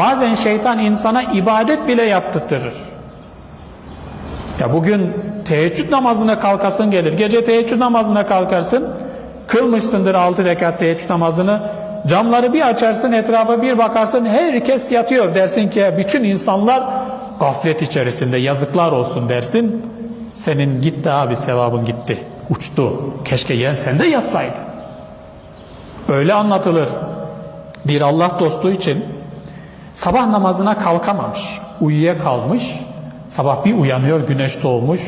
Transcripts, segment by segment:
Bazen şeytan insana ibadet bile yaptırtırır. Ya bugün teheccüd namazına kalkasın gelir. Gece teheccüd namazına kalkarsın. Kılmışsındır altı rekat teheccüd namazını. Camları bir açarsın etrafa bir bakarsın herkes yatıyor. Dersin ki bütün insanlar gaflet içerisinde yazıklar olsun dersin. Senin gitti abi sevabın gitti. Uçtu. Keşke yen sen de yatsaydın. Öyle anlatılır. Bir Allah dostu için sabah namazına kalkamamış, uyuyakalmış. Sabah bir uyanıyor güneş doğmuş.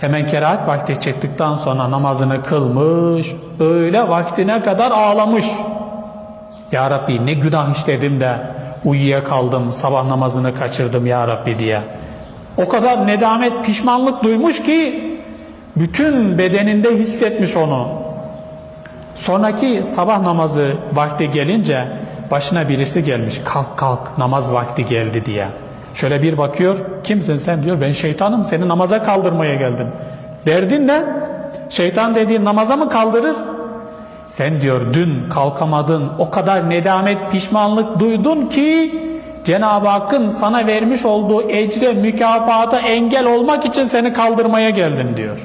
Hemen kerahat vakti çektikten sonra namazını kılmış. Öğle vaktine kadar ağlamış. Ya Rabbi ne günah işledim de uyuyakaldım, sabah namazını kaçırdım ya Rabbi diye. O kadar nedamet, pişmanlık duymuş ki bütün bedeninde hissetmiş onu. Sonraki sabah namazı vakti gelince başına birisi gelmiş. Kalk kalk namaz vakti geldi diye. Şöyle bir bakıyor. Kimsin sen diyor. Ben şeytanım seni namaza kaldırmaya geldim. Derdin ne? Şeytan dediğin namaza mı kaldırır? Sen diyor dün kalkamadın. O kadar nedamet pişmanlık duydun ki Cenab-ı Hakk'ın sana vermiş olduğu ecre mükafata engel olmak için seni kaldırmaya geldim diyor.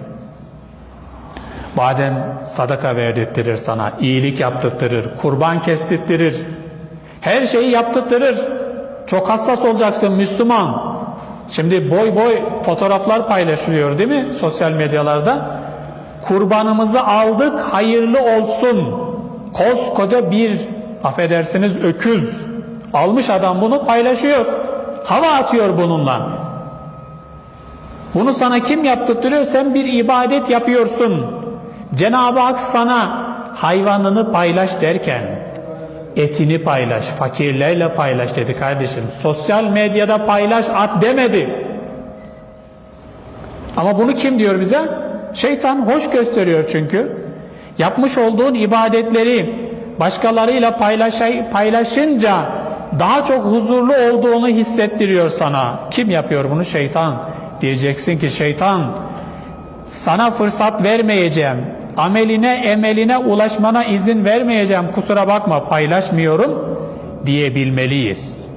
Baden sadaka verdirttirir sana, iyilik yaptırtırır, kurban kestirttirir. Her şeyi yaptırtırır. Çok hassas olacaksın Müslüman. Şimdi boy boy fotoğraflar paylaşılıyor değil mi sosyal medyalarda? Kurbanımızı aldık hayırlı olsun. Koskoca bir affedersiniz öküz. Almış adam bunu paylaşıyor. Hava atıyor bununla. Bunu sana kim yaptırtırıyor? Sen bir ibadet yapıyorsun. Cenab-ı Hak sana hayvanını paylaş derken etini paylaş, fakirlerle paylaş dedi kardeşim. Sosyal medyada paylaş at demedi. Ama bunu kim diyor bize? Şeytan hoş gösteriyor çünkü. Yapmış olduğun ibadetleri başkalarıyla paylaşay, paylaşınca daha çok huzurlu olduğunu hissettiriyor sana. Kim yapıyor bunu? Şeytan. Diyeceksin ki şeytan sana fırsat vermeyeceğim. Ameline, emeline ulaşmana izin vermeyeceğim. Kusura bakma paylaşmıyorum diyebilmeliyiz.